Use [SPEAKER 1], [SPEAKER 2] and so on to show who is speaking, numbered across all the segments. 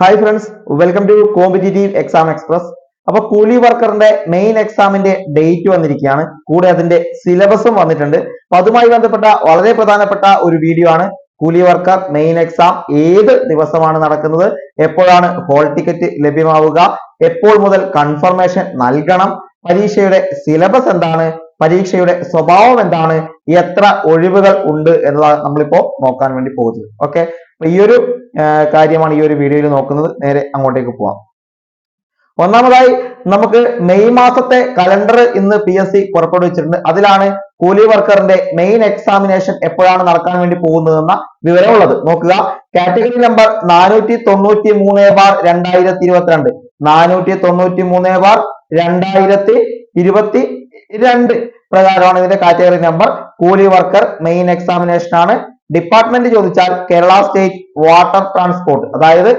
[SPEAKER 1] Hi friends welcome to competitive exam express അപ്പൊ കൂലി വർക്കറിന്റെ main എക്സാമിന്റെ ഡേറ്റ് വന്നിരിക്കുകയാണ്. കൂടെ അതിന്റെ സിലബസും വന്നിട്ടുണ്ട്. അപ്പൊ അതുമായി ബന്ധപ്പെട്ട വളരെ പ്രധാനപ്പെട്ട ഒരു വീഡിയോ ആണ്. കൂലി വർക്കർ മെയിൻ എക്സാം ഏത് ദിവസമാണ് നടക്കുന്നത്? എപ്പോഴാണ് ഹോൾ ടിക്കറ്റ് ലഭ്യമാവുക? എപ്പോൾ മുതൽ കൺഫർമേഷൻ നൽകണം? പരീക്ഷയുടെ സിലബസ് എന്താണ്? പരീക്ഷയുടെ സ്വഭാവം എന്താണ്? എത്ര ഒഴിവുകൾ ഉണ്ട് എന്നതാണ് നമ്മളിപ്പോ നോക്കാൻ വേണ്ടി പോകുന്നത്. ഓക്കെ ഈ ഒരു കാര്യമാണ് ഈ ഒരു വീഡിയോയിൽ നോക്കുന്നത്. നേരെ അങ്ങോട്ടേക്ക് പോവാം. ഒന്നാമതായി നമുക്ക് മെയ് മാസത്തെ കലണ്ടർ ഇന്ന് പി എസ് സി പുറപ്പെടുവിച്ചിട്ടുണ്ട്. അതിലാണ് കൂലി വർക്കറിന്റെ മെയിൻ എക്സാമിനേഷൻ എപ്പോഴാണ് നടക്കാൻ വേണ്ടി പോകുന്നതെന്ന വിവരമുള്ളത്. നോക്കുക. കാറ്റഗറി നമ്പർ നാനൂറ്റി തൊണ്ണൂറ്റി മൂന്ന് ബാർ രണ്ടായിരത്തി ഇരുപത്തിരണ്ട് നാനൂറ്റി തൊണ്ണൂറ്റി മൂന്ന് ബാർ രണ്ടായിരത്തി ഇരുപത്തി രണ്ട് പ്രകാരമാണ് ഇതിന്റെ കാറ്റഗറി നമ്പർ കൂലി വർക്കർ മെയിൻ എക്സാമിനേഷൻ ആണ്. ഡിപ്പാർട്ട്മെന്റ് ചോദിച്ചാൽ കേരള സ്റ്റേറ്റ് വാട്ടർ ട്രാൻസ്പോർട്ട് അതായത്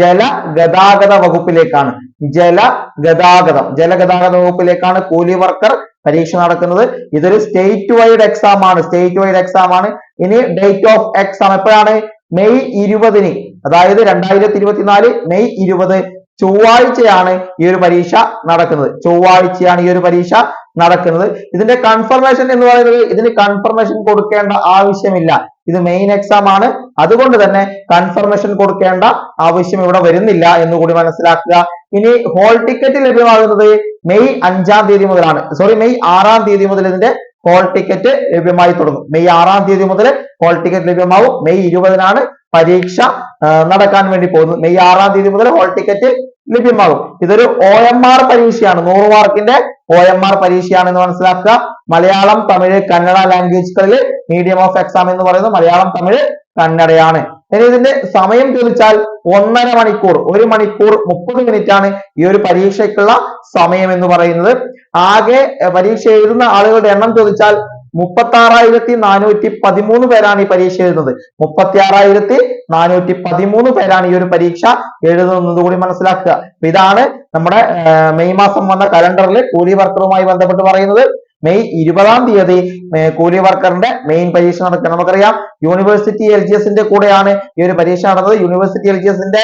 [SPEAKER 1] ജല ഗതാഗത വകുപ്പിലേക്കാണ്. ജല ഗതാഗതം ജലഗതാഗത വകുപ്പിലേക്കാണ് കൂലി വർക്കർ പരീക്ഷ നടക്കുന്നത്. ഇതൊരു സ്റ്റേറ്റ് വൈഡ് എക്സാം ആണ്. സ്റ്റേറ്റ് വൈഡ് എക്സാം ആണ്. ഇനി ഡേറ്റ് ഓഫ് എക്സാം എപ്പോഴാണ്? മെയ് ഇരുപതിന് അതായത് രണ്ടായിരത്തി ഇരുപത്തിനാല് മെയ് ഇരുപത്. ചൊവ്വാഴ്ചയാണ് ഈ ഒരു പരീക്ഷ നടക്കുന്നത്. ചൊവ്വാഴ്ചയാണ് ഈ ഒരു പരീക്ഷ നടക്കുന്നത്. ഇതിന്റെ കൺഫർമേഷൻ എന്ന് പറയുന്നത് ഇതിന് കൺഫർമേഷൻ കൊടുക്കേണ്ട ആവശ്യമില്ല. ഇത് മെയിൻ എക്സാം ആണ്. അതുകൊണ്ട് തന്നെ കൺഫർമേഷൻ കൊടുക്കേണ്ട ആവശ്യം ഇവിടെ വരുന്നില്ല എന്ന് കൂടി മനസ്സിലാക്കുക. ഇനി ഹോൾ ടിക്കറ്റ് ലഭ്യമാകുന്നത് മെയ് അഞ്ചാം തീയതി മുതലാണ്. സോറി മെയ് ആറാം തീയതി മുതൽ ഇതിന്റെ ഹോൾ ടിക്കറ്റ് ലഭ്യമായി തുടങ്ങും. മെയ് ആറാം തീയതി മുതൽ ഹോൾ ടിക്കറ്റ് ലഭ്യമാവും. മെയ് ഇരുപതിനാണ് പരീക്ഷ നടക്കാൻ വേണ്ടി പോകുന്നത്. മെയ് ആറാം തീയതി മുതൽ ഹോൾ ടിക്കറ്റ് ലഭ്യമാകും. ഇതൊരു ഒ എം ആർ പരീക്ഷയാണ്. നൂറ് മാർക്കിന്റെ ഒ എം ആർ പരീക്ഷയാണെന്ന് മനസ്സിലാക്കുക. മലയാളം തമിഴ് കന്നഡ ലാംഗ്വേജുകളിൽ മീഡിയം ഓഫ് എക്സാം എന്ന് പറയുന്നത് മലയാളം തമിഴ് കന്നഡയാണ്. ഇനി ഇതിന്റെ സമയം ചോദിച്ചാൽ ഒന്നര മണിക്കൂർ ഒരു മണിക്കൂർ മുപ്പത് മിനിറ്റ് ആണ് ഈ ഒരു പരീക്ഷയ്ക്കുള്ള സമയം എന്ന് പറയുന്നത്. ആകെ പരീക്ഷ എഴുതുന്ന ആളുകളുടെ എണ്ണം ചോദിച്ചാൽ മുപ്പത്തി ആറായിരത്തി നാനൂറ്റി പതിമൂന്ന് പേരാണ് ഈ പരീക്ഷ എഴുതുന്നത്. മുപ്പത്തി ആറായിരത്തി നാനൂറ്റി പതിമൂന്ന് പേരാണ് ഈ ഒരു പരീക്ഷ എഴുതുന്നത് കൂടി മനസ്സിലാക്കുക. ഇതാണ് നമ്മുടെ മെയ് മാസം വന്ന കലണ്ടറിൽ കൂലി വർക്കറുമായി ബന്ധപ്പെട്ട് പറയുന്നത്. മെയ് ഇരുപതാം തീയതി കൂലി വർക്കറിന്റെ മെയിൻ പരീക്ഷ നടക്കുക നമുക്കറിയാം യൂണിവേഴ്സിറ്റി എൽ ജി എസിന്റെ കൂടെയാണ് ഈ ഒരു പരീക്ഷ നടന്നത്. യൂണിവേഴ്സിറ്റി എൽ ജി എസിന്റെ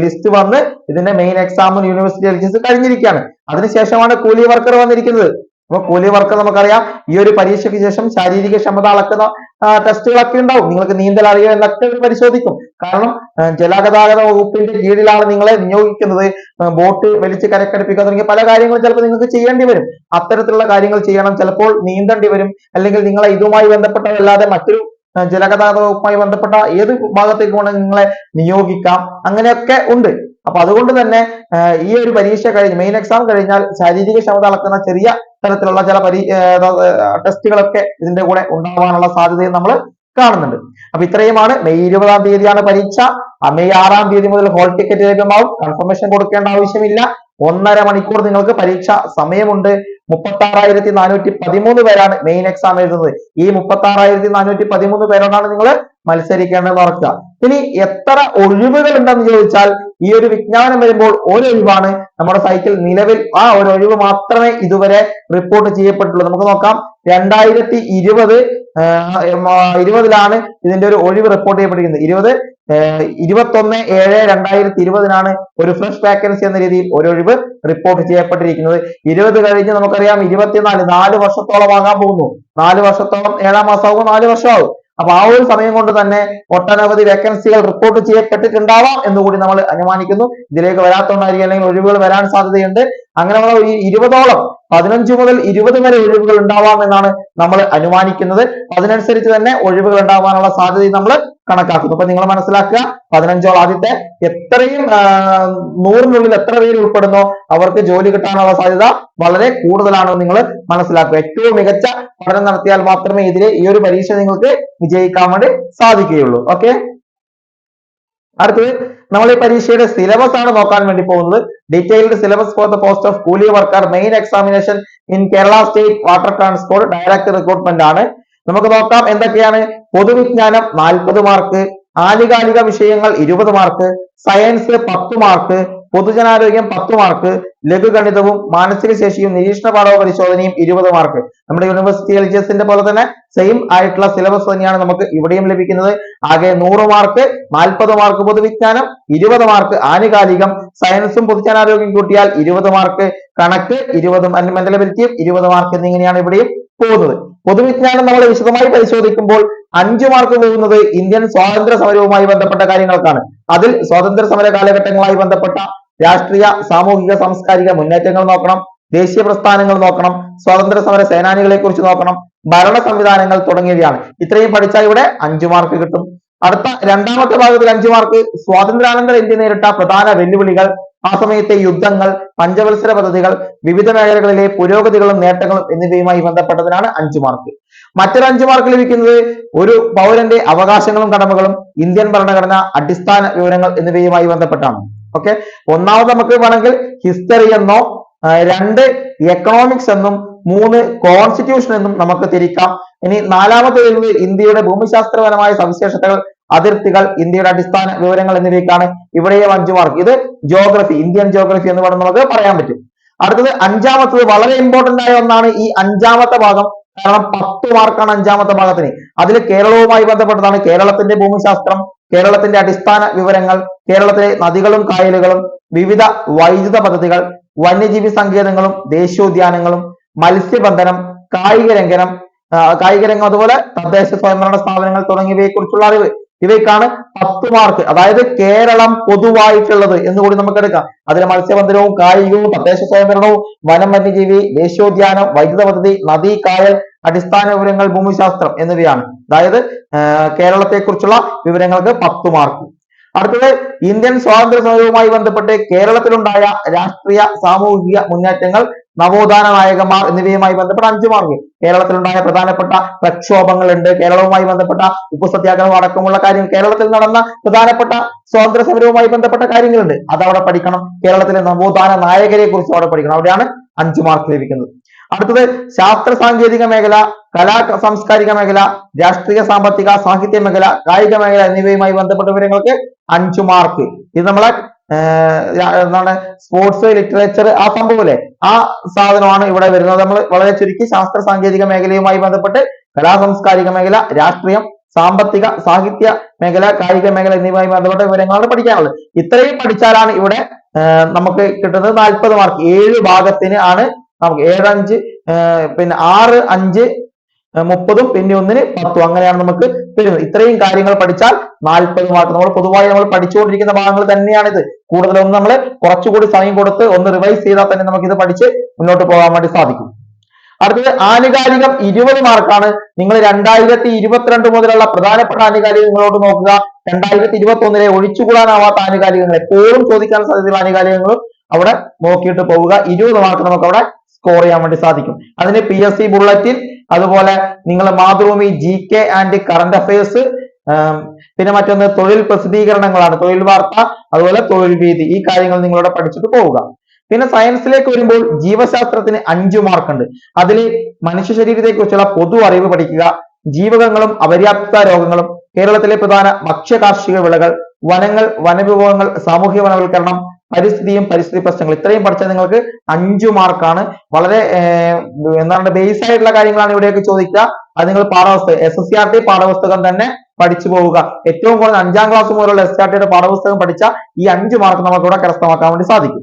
[SPEAKER 1] ലിസ്റ്റ് വന്ന് ഇതിന്റെ main exam university L G S കഴിഞ്ഞിരിക്കുകയാണ്. അതിനുശേഷമാണ് കൂലി വർക്കർ വന്നിരിക്കുന്നത്. അപ്പൊ കൂലി വർക്ക് നമുക്കറിയാം. ഈ ഒരു പരീക്ഷയ്ക്ക് ശേഷം ശാരീരിക ക്ഷമത അളക്കുന്ന ടെസ്റ്റുകളൊക്കെ ഉണ്ടാവും. നിങ്ങൾക്ക് നീന്തൽ അറിയോ എന്നൊക്കെ പരിശോധിക്കും. കാരണം ജലഗതാഗത വകുപ്പിന്റെ കീഴിലാണ് നിങ്ങളെ നിയോഗിക്കുന്നത് ബോട്ട് വലിച്ച് കരക്കടുപ്പിക്കുക തുടങ്ങിയ പല കാര്യങ്ങളും ചിലപ്പോൾ നിങ്ങൾക്ക് ചെയ്യേണ്ടി വരും. അത്തരത്തിലുള്ള കാര്യങ്ങൾ ചെയ്യണം. ചിലപ്പോൾ നീന്തേണ്ടി വരും. അല്ലെങ്കിൽ നിങ്ങളെ ഇതുമായി ബന്ധപ്പെട്ടതല്ലാതെ മറ്റൊരു ജലഗതാഗത വകുപ്പുമായി ബന്ധപ്പെട്ട ഏത് ഭാഗത്തേക്ക് വേണമെങ്കിൽ നിങ്ങളെ നിയോഗിക്കാം അങ്ങനെയൊക്കെ ഉണ്ട്. അപ്പൊ അതുകൊണ്ട് തന്നെ ഈ ഒരു പരീക്ഷ കഴിഞ്ഞ് മെയിൻ എക്സാം കഴിഞ്ഞാൽ ശാരീരിക ക്ഷമത അളക്കുന്ന ചെറിയ തരത്തിലുള്ള ചില പരീ ടെസ്റ്റുകളൊക്കെ ഇതിന്റെ കൂടെ ഉണ്ടാവാനുള്ള സാധ്യതയും നമ്മൾ കാണുന്നുണ്ട്. അപ്പൊ ഇത്രയുമാണ്. മെയ് ഇരുപതാം തീയതിയാണ് പരീക്ഷ. മെയ് ആറാം തീയതി മുതൽ ഹോൾ ടിക്കറ്റ് ലഭ്യമാവും. കൺഫർമേഷൻ കൊടുക്കേണ്ട ആവശ്യമില്ല. ഒന്നര മണിക്കൂർ നിങ്ങൾക്ക് പരീക്ഷ സമയമുണ്ട്. മുപ്പത്തി ആറായിരത്തി നാനൂറ്റി പതിമൂന്ന് പേരാണ് മെയിൻ എക്സാം എഴുതുന്നത്. ഈ മുപ്പത്തി ആറായിരത്തി നാനൂറ്റി പതിമൂന്ന് പേരോടാണ് നിങ്ങൾ മത്സരിക്കേണ്ടത് ഓർക്കുക. ഇനി എത്ര ഒഴിവുകൾ ഉണ്ടെന്ന് ചോദിച്ചാൽ ഈ ഒരു വിജ്ഞാനം വരുമ്പോൾ ഒരൊഴിവാണ് നമ്മുടെ സൈക്കിൾ നിലവിൽ ആ ഒരു ഒഴിവ് മാത്രമേ ഇതുവരെ റിപ്പോർട്ട് ചെയ്യപ്പെട്ടുള്ളൂ. നമുക്ക് നോക്കാം. രണ്ടായിരത്തി ഇരുപത് ഇരുപതിലാണ് ഇതിന്റെ ഒരു ഒഴിവ് റിപ്പോർട്ട് ചെയ്യപ്പെട്ടിരിക്കുന്നത്. ഇരുപത് ഇരുപത്തൊന്ന് ഏഴ് രണ്ടായിരത്തി ഇരുപതിനാണ് ഒരു ഫ്രഷ് വാക്കൻസി എന്ന രീതിയിൽ ഒരു ഒഴിവ് റിപ്പോർട്ട് ചെയ്യപ്പെട്ടിരിക്കുന്നത്. ഇരുപത് കഴിഞ്ഞ് നമുക്കറിയാം ഇരുപത്തിനാല് നാല് വർഷത്തോളം ആകാൻ പോകുന്നു. നാല് വർഷത്തോളം ഏഴാം മാസമാകുമ്പോൾ നാല് വർഷമാകും അപ്പൊ ആ ഒരു സമയം കൊണ്ട് തന്നെ ഒട്ടനവധി വേക്കൻസികൾ റിപ്പോർട്ട് ചെയ്യപ്പെട്ടിട്ടുണ്ടാവാം എന്ന് കൂടി നമ്മൾ അനുമാനിക്കുന്നു. ഇതിലേക്ക് വരാത്തോണ്ടായിരിക്കും അല്ലെങ്കിൽ ഒഴിവുകൾ വരാൻ സാധ്യതയുണ്ട്. അങ്ങനെയുള്ള ഈ ഇരുപതോളം പതിനഞ്ച് മുതൽ ഇരുപത് വരെ ഒഴിവുകൾ ഉണ്ടാവാം എന്നാണ് നമ്മൾ അനുമാനിക്കുന്നത്. അതിനനുസരിച്ച് തന്നെ ഒഴിവുകൾ ഉണ്ടാവാനുള്ള സാധ്യതയും നമ്മൾ കണക്കാക്കുന്നു. അപ്പൊ നിങ്ങൾ മനസ്സിലാക്കുക പതിനഞ്ചോളം ആദ്യത്തെ എത്രയും നൂറിനുള്ളിൽ എത്ര പേര് ഉൾപ്പെടുന്നോ അവർക്ക് ജോലി കിട്ടാനുള്ള സാധ്യത വളരെ കൂടുതലാണെന്ന് നിങ്ങൾ മനസ്സിലാക്കുക. ഏറ്റവും മികച്ച പഠനം നടത്തിയാൽ മാത്രമേ ഇതിൽ ഈ ഒരു പരീക്ഷ നിങ്ങൾക്ക് വിജയിക്കാൻ വേണ്ടി സാധിക്കുകയുള്ളൂ. ഓക്കെ? അടുത്തത് നമ്മൾ ഈ പരീക്ഷയുടെ സിലബസ് ആണ് നോക്കാൻ വേണ്ടി പോകുന്നത്. Detailed syllabus for the post of കൂലി worker main examination in Kerala state water transport direct recruitment ആണ്. നമുക്ക് നോക്കാം എന്തൊക്കെയാണ് പൊതുവിജ്ഞാനം നാൽപ്പത് മാർക്ക് ആനുകാലിക വിഷയങ്ങൾ ഇരുപത് മാർക്ക് സയൻസ് പത്ത് മാർക്ക് പൊതുജനാരോഗ്യം പത്ത് മാർക്ക് ലഘുഗണിതവും മാനസിക ശേഷിയും നിരീക്ഷണ പാഠവ പരിശോധനയും ഇരുപത് മാർക്ക് നമ്മുടെ യൂണിവേഴ്സിറ്റി എൽ ജി എസിന്റെ പോലെ തന്നെ സെയിം ആയിട്ടുള്ള സിലബസ് തന്നെയാണ് നമുക്ക് ഇവിടെയും ലഭിക്കുന്നത്. ആകെ നൂറ് മാർക്ക് നാൽപ്പത് മാർക്ക് പൊതുവിജ്ഞാനം ഇരുപത് മാർക്ക് ആനുകാലികം. സയൻസും പൊതുജനാരോഗ്യം കൂട്ടിയാൽ ഇരുപത് മാർക്ക് കണക്ക് ഇരുപത് മെന്റലബിലിറ്റിയും ഇരുപത് മാർക്ക് എന്നിങ്ങനെയാണ് ഇവിടെയും പോകുന്നത്. പൊതുവിജ്ഞാനം നമ്മൾ വിശദമായി പരിശോധിക്കുമ്പോൾ അഞ്ചു മാർക്ക് പോകുന്നത് ഇന്ത്യൻ സ്വാതന്ത്ര്യ സമരവുമായി ബന്ധപ്പെട്ട കാര്യങ്ങൾക്കാണ്. അതിൽ സ്വാതന്ത്ര്യ സമര കാലഘട്ടങ്ങളുമായി ബന്ധപ്പെട്ട രാഷ്ട്രീയ സാമൂഹിക സാംസ്കാരിക മുന്നേറ്റങ്ങൾ നോക്കണം ദേശീയ പ്രസ്ഥാനങ്ങൾ നോക്കണം സ്വാതന്ത്ര്യ സമര സേനാനികളെ കുറിച്ച് നോക്കണം ഭരണ സംവിധാനങ്ങൾ തുടങ്ങിയവയാണ്. ഇത്രയും പഠിച്ചാൽ ഇവിടെ അഞ്ചു മാർക്ക് കിട്ടും. അടുത്ത രണ്ടാമത്തെ ഭാഗത്തിൽ അഞ്ചു മാർക്ക് സ്വാതന്ത്ര്യാനന്തര ഇന്ത്യ നേരിട്ട പ്രധാന വെല്ലുവിളികൾ ആ സമയത്തെ യുദ്ധങ്ങൾ പഞ്ചവത്സര പദ്ധതികൾ വിവിധ മേഖലകളിലെ പുരോഗതികളും നേട്ടങ്ങളും എന്നിവയുമായി ബന്ധപ്പെട്ടതിനാണ് അഞ്ചു മാർക്ക് മറ്റൊരു അഞ്ചു മാർക്ക് ലഭിക്കുന്നത് ഒരു പൗരന്റെ അവകാശങ്ങളും കടമകളും ഇന്ത്യൻ ഭരണഘടന അടിസ്ഥാന വിവരങ്ങൾ എന്നിവയുമായി ബന്ധപ്പെട്ടാണ്. ഓക്കെ ഒന്നാമത് നമുക്ക് വേണമെങ്കിൽ ഹിസ്റ്ററി എന്നോ രണ്ട് എക്കണോമിക്സ് എന്നും മൂന്ന് കോൺസ്റ്റിറ്റ്യൂഷൻ എന്നും നമുക്ക് തിരിക്കാം. ഇനി നാലാമത്തെ വരുന്നത് ഇന്ത്യയുടെ ഭൂമിശാസ്ത്രപരമായ സവിശേഷതകൾ അതിർത്തികൾ ഇന്ത്യയുടെ അടിസ്ഥാന വിവരങ്ങൾ എന്നിവയ്ക്കാണ് ഇവിടെയും അഞ്ചു മാർക്ക് ഇത് ജോഗ്രഫി ഇന്ത്യൻ ജോഗ്രഫി എന്ന് പറഞ്ഞ് നമുക്ക് പറയാൻ പറ്റും. അടുത്തത് അഞ്ചാമത്തത് വളരെ ഇമ്പോർട്ടന്റ് ആയ ഒന്നാണ് ഈ അഞ്ചാമത്തെ ഭാഗം. കാരണം പത്ത് മാർക്കാണ് അഞ്ചാമത്തെ ഭാഗത്തിന്. അതിൽ കേരളവുമായി ബന്ധപ്പെട്ടതാണ് കേരളത്തിന്റെ ഭൂമിശാസ്ത്രം. കേരളത്തിന്റെ അടിസ്ഥാന വിവരങ്ങൾ കേരളത്തിലെ നദികളും കായലുകളും വിവിധ വൈദ്യുത പദ്ധതികൾ വന്യജീവി സങ്കേതങ്ങളും ദേശീയോദ്യാനങ്ങളും മത്സ്യബന്ധനം കായിക രംഗനം കായിക രംഗം അതുപോലെ തദ്ദേശ സ്വയംഭരണ സ്ഥാപനങ്ങൾ തുടങ്ങിയവയെ കുറിച്ചുള്ള അറിവ്. ഇവയ്ക്കാണ് പത്ത് മാർക്ക്. അതായത് കേരളം പൊതുവായിട്ടുള്ളത് എന്ന് കൂടി നമുക്ക് എടുക്കാം അതിൽ മത്സ്യബന്ധനവും കായികവും തദ്ദേശ സ്വയംഭരണവും വനം വന്യജീവി ദേശീയോദ്യാനം വൈദ്യുത പദ്ധതി നദി കായൽ അടിസ്ഥാന വിവരങ്ങൾ ഭൂമിശാസ്ത്രം എന്നിവയാണ്. അതായത് കേരളത്തെക്കുറിച്ചുള്ള വിവരങ്ങൾക്ക് പത്ത് മാർക്ക് അടുത്തത് ഇന്ത്യൻ സ്വാതന്ത്ര്യ സമരവുമായി ബന്ധപ്പെട്ട് കേരളത്തിലുണ്ടായ രാഷ്ട്രീയ സാമൂഹിക മുന്നേറ്റങ്ങൾ നവോത്ഥാന നായകന്മാർ എന്നിവയുമായി ബന്ധപ്പെട്ട അഞ്ചു മാർക്ക് കേരളത്തിലുണ്ടായ പ്രധാനപ്പെട്ട പ്രക്ഷോഭങ്ങളുണ്ട്. കേരളവുമായി ബന്ധപ്പെട്ട ഉപ്പു സത്യാഗ്രഹം അടക്കമുള്ള കാര്യം കേരളത്തിൽ നടന്ന പ്രധാനപ്പെട്ട സ്വാതന്ത്ര്യ സമരവുമായി ബന്ധപ്പെട്ട കാര്യങ്ങളുണ്ട്. അതവിടെ പഠിക്കണം. കേരളത്തിലെ നവോത്ഥാന നായകരെ കുറിച്ച് അവിടെ പഠിക്കണം. അവിടെയാണ് അഞ്ചു മാർക്ക് ലഭിക്കുന്നത്. അടുത്തത് ശാസ്ത്ര സാങ്കേതിക മേഖല കലാ സാംസ്കാരിക മേഖല രാഷ്ട്രീയ സാമ്പത്തിക സാഹിത്യ മേഖല കായിക മേഖല എന്നിവയുമായി ബന്ധപ്പെട്ട വിവരങ്ങൾക്ക് അഞ്ചു മാർക്ക് ഇത് നമ്മളെ എന്താണ് സ്പോർട്സ് ലിറ്ററേച്ചർ ആ സംഭവല്ലേ ആ സാധനമാണ് ഇവിടെ വരുന്നത്. നമ്മൾ വളരെ ചുരുക്കി ശാസ്ത്ര സാങ്കേതിക മേഖലയുമായി ബന്ധപ്പെട്ട് കലാ സാംസ്കാരിക മേഖല രാഷ്ട്രീയം സാമ്പത്തിക സാഹിത്യ മേഖല കായിക മേഖല എന്നിവയുമായി ബന്ധപ്പെട്ട വിവരങ്ങളാണ് പഠിക്കാനുള്ളത്. ഇത്രയും പഠിച്ചാലാണ് ഇവിടെ നമുക്ക് കിട്ടുന്നത് നാൽപ്പത് മാർക്ക് ഏഴ് ഭാഗത്തിന് ആണ് നമുക്ക് ഏഴ് അഞ്ച് പിന്നെ ആറ് അഞ്ച് മുപ്പതും പിന്നെ ഒന്നിന് പത്തും. അങ്ങനെയാണ് നമുക്ക് വരുന്നത് ഇത്രയും കാര്യങ്ങൾ പഠിച്ചാൽ നാൽപ്പത് മാർക്ക് നമ്മൾ പൊതുവായി നമ്മൾ പഠിച്ചുകൊണ്ടിരിക്കുന്ന ഭാഗങ്ങൾ തന്നെയാണിത്. കൂടുതലൊന്നും നമ്മൾ കുറച്ചുകൂടി സമയം കൊടുത്ത് ഒന്ന് റിവൈസ് ചെയ്താൽ തന്നെ നമുക്ക് ഇത് പഠിച്ച് മുന്നോട്ട് പോകാൻ വേണ്ടി സാധിക്കും. അടുത്തത് ആനുകാലികം ഇരുപത് മാർക്കാണ് നിങ്ങൾ രണ്ടായിരത്തി ഇരുപത്തിരണ്ട് മുതലുള്ള പ്രധാനപ്പെട്ട ആനുകാലികങ്ങളോട് നോക്കുക. രണ്ടായിരത്തി ഇരുപത്തി ഒന്നിലെ ഒഴിച്ചുകൂടാനാവാത്ത ആനുകാലികങ്ങൾ എപ്പോഴും ചോദിക്കാൻ സാധ്യതയുള്ള ആനുകാലികങ്ങളും അവിടെ നോക്കിയിട്ട് പോവുക. ഇരുപത് മാർക്ക് നമുക്ക് അവിടെ സ്കോർ ചെയ്യാൻ വേണ്ടി സാധിക്കും. അതിന് പി എസ് സി ബുള്ളറ്റിൻ അതുപോലെ നിങ്ങൾ Mathrubhumi G K and current affairs പിന്നെ മറ്റൊന്ന് തൊഴിൽ പ്രസിദ്ധീകരണങ്ങളാണ്. തൊഴിൽ വാർത്ത അതുപോലെ തൊഴിൽ വീതി. ഈ കാര്യങ്ങൾ നിങ്ങളോട് പഠിച്ചിട്ട് പോവുക. പിന്നെ സയൻസിലേക്ക് വരുമ്പോൾ ജീവശാസ്ത്രത്തിന് അഞ്ചു മാർക്ക് ഉണ്ട്. അതിൽ മനുഷ്യ ശരീരത്തെ കുറിച്ചുള്ള പൊതു അറിവ് പഠിക്കുക ജീവകങ്ങളും അപര്യാപ്ത രോഗങ്ങളും കേരളത്തിലെ പ്രധാന ഭക്ഷ്യ കാർഷിക വിളകൾ വനങ്ങൾ വനവിഭവങ്ങൾ സാമൂഹ്യ വനവൽക്കരണം പരിസ്ഥിതിയും പരിസ്ഥിതി പ്രശ്നങ്ങൾ ഇത്രയും പഠിച്ചാൽ നിങ്ങൾക്ക് അഞ്ചു മാർക്കാണ് വളരെ എന്താണ് ബേസ് ആയിട്ടുള്ള കാര്യങ്ങളാണ് ഇവിടെയൊക്കെ ചോദിക്കുക. അത് നിങ്ങൾ പാഠപുസ്തകം S S C R T പാഠപുസ്തകം തന്നെ പഠിച്ചു പോവുക. ഏറ്റവും കൂടുതൽ അഞ്ചാം ക്ലാസ് മുതലുള്ള എസ് ആർ ടിയുടെ പാഠപുസ്തകം പഠിച്ച ഈ അഞ്ചു മാർക്ക് നമുക്ക് ഇവിടെ കരസ്ഥമാക്കാൻ വേണ്ടി സാധിക്കും.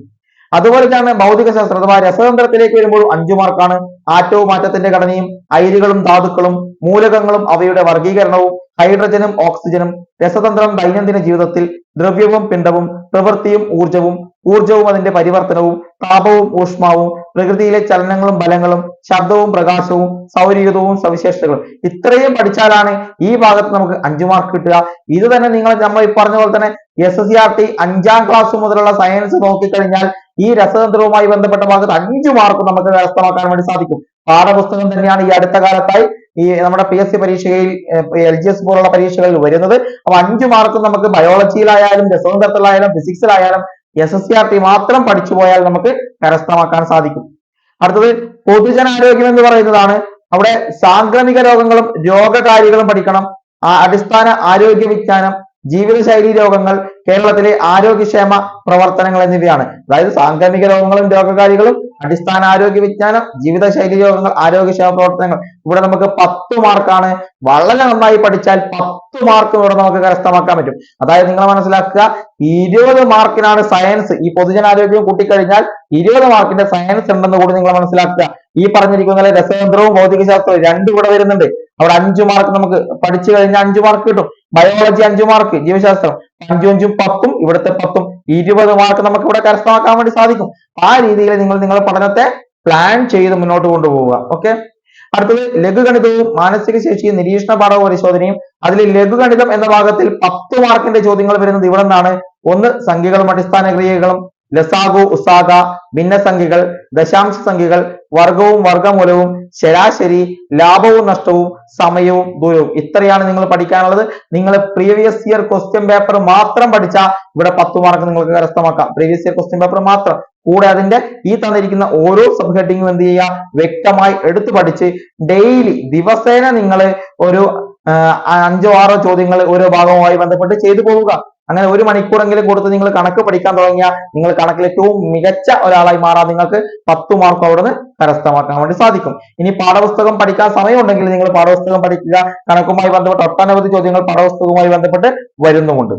[SPEAKER 1] അതുപോലെ തന്നെ ഭൗതിക ശാസ്ത്രം അഥവാ രസതന്ത്രത്തിലേക്ക് വരുമ്പോൾ അഞ്ചു മാർക്കാണ്. ആറ്റവും ആറ്റത്തിന്റെ ഘടനയും അയിരുകളും ധാതുക്കളും മൂലകങ്ങളും അവയുടെ വർഗീകരണവും ഹൈഡ്രജനും ഓക്സിജനും രസതന്ത്രം ദൈനംദിന ജീവിതത്തിൽ ദ്രവ്യവും പിണ്ഡവും പ്രവൃത്തിയും ഊർജവും ഊർജവും അതിന്റെ പരിവർത്തനവും താപവും ഊഷ്മാവും പ്രകൃതിയിലെ ചലനങ്ങളും ബലങ്ങളും ശബ്ദവും പ്രകാശവും സൗരീയതവും സവിശേഷതകളും. ഇത്രയും പഠിച്ചാലാണ് ഈ ഭാഗത്ത് നമുക്ക് അഞ്ചു മാർക്ക് കിട്ടുക. ഇത് തന്നെ നിങ്ങൾ നമ്മൾ ഈ പറഞ്ഞ പോലെ തന്നെ S S C R T അഞ്ചാം ക്ലാസ് മുതലുള്ള സയൻസ് നോക്കിക്കഴിഞ്ഞാൽ ഈ രസതന്ത്രവുമായി ബന്ധപ്പെട്ട ഭാഗത്ത് അഞ്ചു മാർക്ക് നമുക്ക് കരസ്ഥമാക്കാൻ വേണ്ടി സാധിക്കും. പാഠപുസ്തകം തന്നെയാണ് ഈ അടുത്ത കാലത്തായി ഈ നമ്മുടെ പി എസ് സി പരീക്ഷയിൽ എൽ ജി എസ് പോലുള്ള പരീക്ഷകളിൽ വരുന്നത്. അപ്പൊ അഞ്ചു മാർക്ക് നമുക്ക് ബയോളജിയിലായാലും രസതന്ത്രത്തിലായാലും ഫിസിക്സിലായാലും S S C R T മാത്രം പഠിച്ചു പോയാൽ നമുക്ക് കരസ്ഥമാക്കാൻ സാധിക്കും. അടുത്തത് പൊതുജനാരോഗ്യം എന്ന് പറയുന്നതാണ്. അവിടെ സാംക്രമിക രോഗങ്ങളും രോഗകാരികളും പഠിക്കണം. അടിസ്ഥാന ആരോഗ്യ വിജ്ഞാനം ജീവിതശൈലി രോഗങ്ങൾ കേരളത്തിലെ ആരോഗ്യക്ഷേമ പ്രവർത്തനങ്ങൾ എന്നിവയാണ്. അതായത് സാംക്രമിക രോഗങ്ങളും രോഗകാരികളും അടിസ്ഥാന ആരോഗ്യ വിജ്ഞാനം ജീവിതശൈലി രോഗങ്ങൾ ആരോഗ്യക്ഷേമ പ്രവർത്തനങ്ങൾ. ഇവിടെ നമുക്ക് പത്ത് മാർക്കാണ് വളരെ നന്നായി പഠിച്ചാൽ പത്ത് മാർക്ക് ഇവിടെ നമുക്ക് കരസ്ഥമാക്കാൻ പറ്റും. അതായത് നിങ്ങൾ മനസ്സിലാക്കുക ഇരുപത് മാർക്കിനാണ് സയൻസ് ഈ പൊതുജനാരോഗ്യം കൂട്ടിക്കഴിഞ്ഞാൽ ഇരുപത് മാർക്കിന്റെ സയൻസ് ഉണ്ടെന്ന് കൂടി നിങ്ങൾ മനസ്സിലാക്കുക. ഈ പറഞ്ഞിരിക്കുന്ന രസതന്ത്രവും ഭൗതികശാസ്ത്രവും രണ്ടും ഇവിടെ വരുന്നുണ്ട്. അവിടെ അഞ്ചു മാർക്ക് നമുക്ക് പഠിച്ചു കഴിഞ്ഞാൽ അഞ്ചു മാർക്ക് കിട്ടും. ബയോളജി അഞ്ചു മാർക്ക് ജീവശാസ്ത്രം അഞ്ചും അഞ്ചും പത്തും ഇവിടുത്തെ പത്തും ഇരുപത് മാർക്ക് നമുക്ക് ഇവിടെ കരസ്ഥമാക്കാൻ വേണ്ടി സാധിക്കും. ആ രീതിയിൽ നിങ്ങൾ നിങ്ങളുടെ പഠനത്തെ പ്ലാൻ ചെയ്ത് മുന്നോട്ട് കൊണ്ടുപോവുക. ഓക്കെ അടുത്തത് ലഘുഗണിതവും മാനസിക ശേഷിയും നിരീക്ഷണ പാഠ പരിശോധനയും. അതിൽ ലഘുഗണിതം എന്ന ഭാഗത്തിൽ പത്ത് മാർക്കിന്റെ ചോദ്യങ്ങൾ വരുന്നത് ഇവിടെ നിന്നാണ്. ഒന്ന് സംഖ്യകളും അടിസ്ഥാന ക്രിയകളും ലസാഗു ഉസാഗ ഭിന്നസംഖ്യകൾ ദശാംശ സംഖ്യകൾ വർഗവും വർഗമൂലവും ശരാശരി ലാഭവും നഷ്ടവും സമയവും ദൂരവും. ഇത്രയാണ് നിങ്ങൾ പഠിക്കാനുള്ളത്. നിങ്ങൾ പ്രീവിയസ് ഇയർ ക്വസ്റ്റ്യൻ പേപ്പർ മാത്രം പഠിച്ചാൽ ഇവിടെ പത്ത് മാർക്ക് നിങ്ങൾക്ക് കരസ്ഥമാക്കാം. പ്രീവിയസ് ഇയർ ക്വസ്റ്റ്യൻ പേപ്പർ മാത്രം. കൂടെ അതിന്റെ ഈ തന്നിരിക്കുന്ന ഓരോ സബ് ഹെഡിങ്ങും എന്ത് ചെയ്യുക? വ്യക്തമായി എടുത്തു പഠിച്ച് ഡെയിലി ദിവസേന നിങ്ങൾ ഒരു അഞ്ചോ ആറോ ചോദ്യങ്ങൾ ഓരോ ഭാഗവുമായി ബന്ധപ്പെട്ട് ചെയ്തു പോവുക. അങ്ങനെ ഒരു മണിക്കൂറെങ്കിലും കൊടുത്ത് നിങ്ങൾ കണക്ക് പഠിക്കാൻ തുടങ്ങിയാൽ നിങ്ങൾ കണക്കിൽ ഏറ്റവും മികച്ച ഒരാളായി മാറാൻ നിങ്ങൾക്ക് പത്ത് മാർക്ക് അവിടുന്ന് കരസ്ഥമാക്കാൻ വേണ്ടി സാധിക്കും. ഇനി പാഠപുസ്തകം പഠിക്കാൻ സമയമുണ്ടെങ്കിൽ നിങ്ങൾ പാഠപുസ്തകം പഠിക്കുക. കണക്കുമായി ബന്ധപ്പെട്ട് ഒട്ടനവധി ചോദ്യങ്ങൾ പാഠപുസ്തകവുമായി ബന്ധപ്പെട്ട് വരുന്നുമുണ്ട്.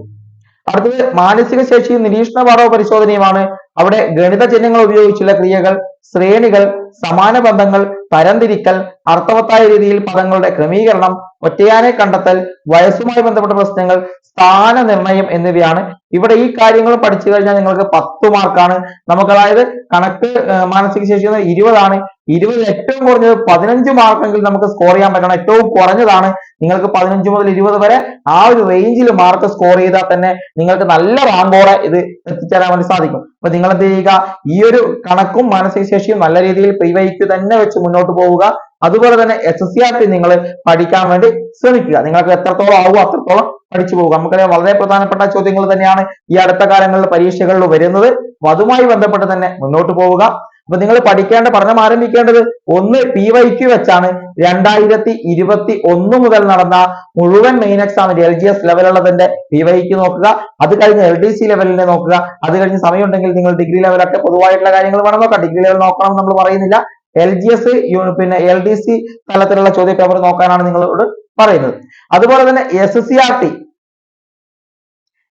[SPEAKER 1] അടുത്തത് മാനസിക ശേഷിയും നിരീക്ഷണ പാഠവും പരിശോധനയുമാണ്. അവിടെ ഗണിത ചിഹ്നങ്ങൾ ഉപയോഗിച്ചുള്ള ക്രിയകൾ ശ്രേണികൾ സമാന ബന്ധങ്ങൾ തരംതിരിക്കൽ അർത്ഥവത്തായ രീതിയിൽ പദങ്ങളുടെ ക്രമീകരണം ഒറ്റയാനെ കണ്ടെത്തൽ വയസ്സുമായി ബന്ധപ്പെട്ട പ്രശ്നങ്ങൾ സ്ഥാന നിർണയം എന്നിവയാണ്. ഇവിടെ ഈ കാര്യങ്ങൾ പഠിച്ചു കഴിഞ്ഞാൽ നിങ്ങൾക്ക് പത്ത് മാർക്കാണ് നമുക്ക് അതായത് കണക്ക് മാനസിക ശേഷി ഇരുപതാണ്. ഇരുപതിൽ ഏറ്റവും കുറഞ്ഞത് പതിനഞ്ച് മാർക്കെങ്കിലും നമുക്ക് സ്കോർ ചെയ്യാൻ പറ്റണം. ഏറ്റവും കുറഞ്ഞതാണ്. നിങ്ങൾക്ക് പതിനഞ്ച് മുതൽ ഇരുപത് വരെ ആ ഒരു റേഞ്ചിൽ മാർക്ക് സ്കോർ ചെയ്താൽ തന്നെ നിങ്ങൾക്ക് നല്ല റാങ്കോടെ ഇത് എത്തിച്ചേരാൻ വേണ്ടി സാധിക്കും. അപ്പൊ നിങ്ങൾ എന്ത് ചെയ്യുക? ഈ ഒരു കണക്കും മാനസിക ശേഷിയും നല്ല രീതിയിൽ പ്രിവൈക്ക് തന്നെ വെച്ച് മുന്നോട്ട് പോവുക. അതുപോലെ തന്നെ S S C R T നിങ്ങൾ പഠിക്കാൻ വേണ്ടി ശ്രമിക്കുക. നിങ്ങൾക്ക് എത്രത്തോളം ആവുമോ അത്രത്തോളം പഠിച്ചു പോവുക. നമുക്കറിയാം വളരെ പ്രധാനപ്പെട്ട ചോദ്യങ്ങൾ തന്നെയാണ് ഈ അടുത്ത കാലങ്ങളിൽ പരീക്ഷകളിൽ വരുന്നത്. അതുമായി ബന്ധപ്പെട്ട് തന്നെ മുന്നോട്ട് പോവുക. അപ്പൊ നിങ്ങൾ പഠിക്കേണ്ട പഠനം ആരംഭിക്കേണ്ടത് ഒന്ന് പി വൈ ക്യു വെച്ചാണ്. രണ്ടായിരത്തി ഇരുപത്തി ഒന്ന് മുതൽ നടന്ന മുഴുവൻ മെയിൻ എക്സാമിന്റെ എൽ ജി എസ് ലെവലുള്ളതിന്റെ പി വൈ ക്യു നോക്കുക. അത് കഴിഞ്ഞ് എൽ ഡി സി ലെവലിന്റെ നോക്കുക. അത് കഴിഞ്ഞ് സമയമുണ്ടെങ്കിൽ നിങ്ങൾ ഡിഗ്രി ലെവലൊക്കെ പൊതുവായിട്ടുള്ള കാര്യങ്ങൾ വേണം നോക്കാം. ഡിഗ്രി ലെവൽ നോക്കണം നമ്മൾ പറയുന്നില്ല. എൽ ജി എസ് പിന്നെ എൽ ഡി സി തലത്തിലുള്ള ചോദ്യ പേപ്പർ നോക്കാനാണ് നിങ്ങളോട് പറയുന്നത്. അതുപോലെ തന്നെ S C R T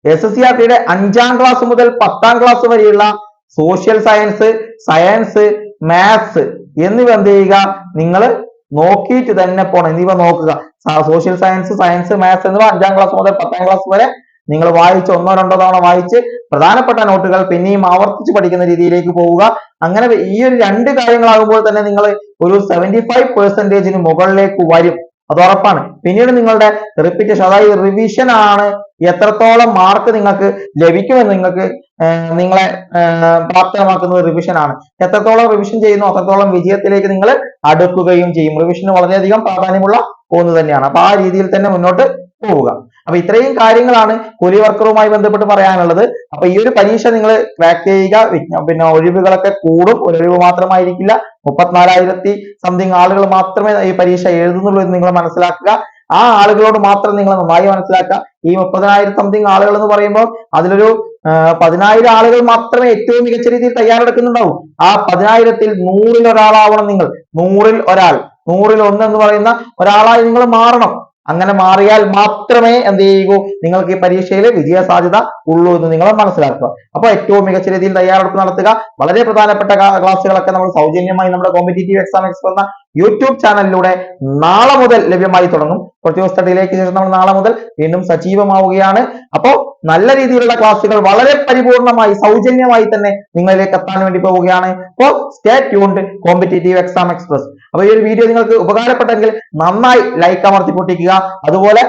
[SPEAKER 1] S C R ടിയുടെ അഞ്ചാം ക്ലാസ് മുതൽ പത്താം ക്ലാസ് വരെയുള്ള സോഷ്യൽ സയൻസ് സയൻസ് മാത്സ് എന്നിവ എന്ത് ചെയ്യുക? നിങ്ങൾ നോക്കിയിട്ട് തന്നെ പോണം. എന്നിവ നോക്കുക. സോഷ്യൽ സയൻസ് സയൻസ് മാത്സ് എന്നിവ അഞ്ചാം ക്ലാസ് മുതൽ പത്താം ക്ലാസ് വരെ നിങ്ങൾ വായിച്ച് ഒന്നോ രണ്ടോ തവണ വായിച്ച് പ്രധാനപ്പെട്ട നോട്ടുകൾ പിന്നെയും ആവർത്തിച്ച് പഠിക്കുന്ന രീതിയിലേക്ക് പോവുക. അങ്ങനെ ഈ ഒരു രണ്ട് കാര്യങ്ങളാകുമ്പോൾ തന്നെ നിങ്ങൾ ഒരു സെവന്റി ഫൈവ് പെർസെന്റേജിന് മുകളിലേക്ക് വരും. അത് ഉറപ്പാണ്. പിന്നീട് നിങ്ങളുടെ റിപ്പീറ്റേഷൻ അതായത് റിവിഷൻ ആണ് എത്രത്തോളം മാർക്ക് നിങ്ങൾക്ക് ലഭിക്കുമെന്ന് നിങ്ങൾക്ക് നിങ്ങളെ പ്രാപ്തമാക്കുന്നത് റിവിഷൻ ആണ്. എത്രത്തോളം റിവിഷൻ ചെയ്യുന്നു അത്രത്തോളം വിജയത്തിലേക്ക് നിങ്ങൾ അടുക്കുകയും ചെയ്യും. റിവിഷന് വളരെയധികം പ്രാധാന്യമുള്ള ഒന്ന് തന്നെയാണ്. അപ്പൊ ആ രീതിയിൽ തന്നെ മുന്നോട്ട് പോവുക. അപ്പൊ ഇത്രയും കാര്യങ്ങളാണ് കൂലി വർക്കറുമായി ബന്ധപ്പെട്ട് പറയാനുള്ളത്. അപ്പൊ ഈ ഒരു പരീക്ഷ നിങ്ങൾ ക്രാക്ക് ചെയ്യുക. പിന്നെ ഒഴിവുകളൊക്കെ കൂടും. ഒരൊഴിവ് മാത്രമായിരിക്കില്ല. മുപ്പത്തിനാലായിരത്തി സംതിങ് ആളുകൾ മാത്രമേ ഈ പരീക്ഷ എഴുതുന്നുള്ളൂ എന്ന് നിങ്ങൾ മനസ്സിലാക്കുക. ആ ആളുകളോട് മാത്രം നിങ്ങൾ നന്നായി മനസ്സിലാക്കുക. ഈ മുപ്പതിനായിരം സംതിങ് ആളുകൾ എന്ന് പറയുമ്പോൾ അതിലൊരു പതിനായിരം ആളുകൾ മാത്രമേ ഏറ്റവും മികച്ച രീതിയിൽ തയ്യാറെടുക്കുന്നുണ്ടാവൂ. ആ പതിനായിരത്തിൽ നൂറിൽ ഒരാളാവണം നിങ്ങൾ. നൂറിൽ ഒരാൾ. നൂറിൽ ഒന്ന് എന്ന് പറയുന്ന ഒരാളായി നിങ്ങൾ മാറണം. അങ്ങനെ മാറിയാൽ മാത്രമേ എന്ത് ചെയ്യൂ? നിങ്ങൾക്ക് ഈ പരീക്ഷയിൽ വിജയ സാധ്യത ഉള്ളൂ എന്ന് നിങ്ങൾ മനസ്സിലാക്കുക. അപ്പൊ ഏറ്റവും മികച്ച രീതിയിൽ തയ്യാറെടുപ്പ് നടത്തുക. വളരെ പ്രധാനപ്പെട്ട ക്ലാസ്സുകളൊക്കെ നമ്മൾ സൗജന്യമായി നമ്മുടെ കോമ്പറ്റേറ്റീവ് എക്സാം എക്സ്പെർട്ട് എന്ന യൂട്യൂബ് ചാനലിലൂടെ നാളെ മുതൽ ലഭ്യമായി തുടങ്ങും. കുറച്ച് ദിവസത്തെ ഡിലേക്ക് ശേഷം നമ്മൾ നാളെ മുതൽ വീണ്ടും സജീവമാവുകയാണ്. അപ്പോൾ നല്ല രീതിയിലുള്ള ക്ലാസ്സുകൾ വളരെ പരിപൂർണമായി സൗജന്യമായി തന്നെ നിങ്ങളിലേക്ക് എത്താൻ വേണ്ടി പോവുകയാണ്. അപ്പോൾ stay tuned competitive exam express അപ്പൊ ഈ ഒരു വീഡിയോ നിങ്ങൾക്ക് ഉപകാരപ്പെട്ടെങ്കിൽ നന്നായി ലൈക്ക് അമർത്തി പൊട്ടിക്കുക. അതുപോലെ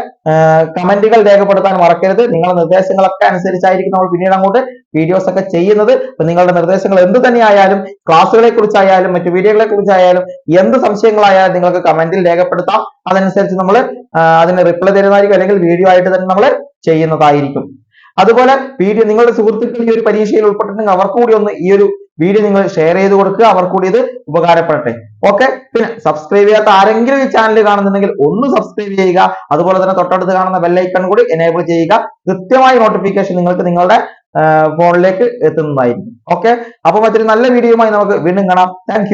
[SPEAKER 1] കമന്റുകൾ രേഖപ്പെടുത്താൻ മറക്കരുത്. നിങ്ങളുടെ നിർദ്ദേശങ്ങളൊക്കെ അനുസരിച്ചായിരിക്കും നമ്മൾ പിന്നീട് അങ്ങോട്ട് വീഡിയോസ് ഒക്കെ ചെയ്യുന്നത്. അപ്പൊ നിങ്ങളുടെ നിർദ്ദേശങ്ങൾ എന്ത് തന്നെയായാലും ക്ലാസ്സുകളെ കുറിച്ചായാലും മറ്റു വീഡിയോകളെ കുറിച്ചായാലും എന്ത് സംശയങ്ങളായാലും നിങ്ങൾക്ക് കമന്റിൽ രേഖപ്പെടുത്താം. അതനുസരിച്ച് നമ്മൾ അതിന് റിപ്ലൈ തരുന്നതായിരിക്കും. അല്ലെങ്കിൽ വീഡിയോ ആയിട്ട് തന്നെ നമ്മൾ ചെയ്യുന്നതായിരിക്കും. അതുപോലെ വീഡിയോ നിങ്ങളുടെ സുഹൃത്തുക്കൾ ഈ ഒരു പരീക്ഷയിൽ ഉൾപ്പെട്ടിട്ടുണ്ടെങ്കിൽ അവർക്ക് കൂടി ഒന്ന് ഈ ഒരു വീഡിയോ നിങ്ങൾ ഷെയർ ചെയ്ത് കൊടുക്കുക. അവർ കൂടി ഇത് ഉപകാരപ്പെടട്ടെ. ഓക്കെ പിന്നെ സബ്സ്ക്രൈബ് ചെയ്യാത്ത ആരെങ്കിലും ഈ ചാനൽ കാണുന്നുണ്ടെങ്കിൽ ഒന്ന് സബ്സ്ക്രൈബ് ചെയ്യുക. അതുപോലെ തന്നെ തൊട്ടടുത്ത് കാണുന്ന ബെല്ലൈക്കൺ കൂടി എനേബിൾ ചെയ്യുക. കൃത്യമായി നോട്ടിഫിക്കേഷൻ നിങ്ങൾക്ക് നിങ്ങളുടെ ഫോണിലേക്ക് എത്തുന്നതായിരിക്കും. ഓക്കെ അപ്പൊ മറ്റൊരു നല്ല വീഡിയോയുമായി നമുക്ക് വീണ്ടും കാണാം. താങ്ക്